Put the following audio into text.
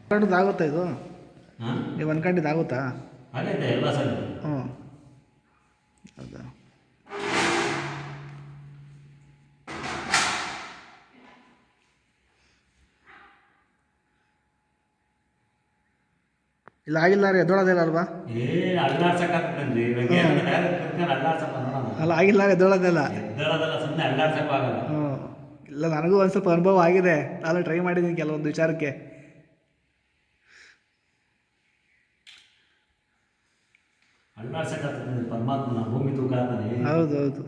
ಅನ್ಕೊಂಡಿದ್ದು ಆಗುತ್ತಾ ಇದು? ನೀವು ಅನ್ಕೊಂಡಿದ್ದು ಆಗುತ್ತಾ ಆಗೈತೆ ಎಲ್ಲ ಸರಿ ಹ್ಞೂ ಇಲ್ಲ ಆಗಿಲ್ಲ ರೀ ಎದ್ದೊಳೋದಿಲ್ಲ ಅಲ್ವಾ? ಅಲ್ಲ ಆಗಿಲ್ಲ ರೀ ಎದ್ದೊಳೋದಿಲ್ಲ ಹ್ಞೂ. ಇಲ್ಲ ನನಗೂ ಒಂದು ಸ್ವಲ್ಪ ಅನುಭವ ಆಗಿದೆ. ನಾನು ಟ್ರೈ ಮಾಡಿದ್ದೀನಿ ಕೆಲವೊಂದು ವಿಚಾರಕ್ಕೆ. ಹೌದು ಹೌದು.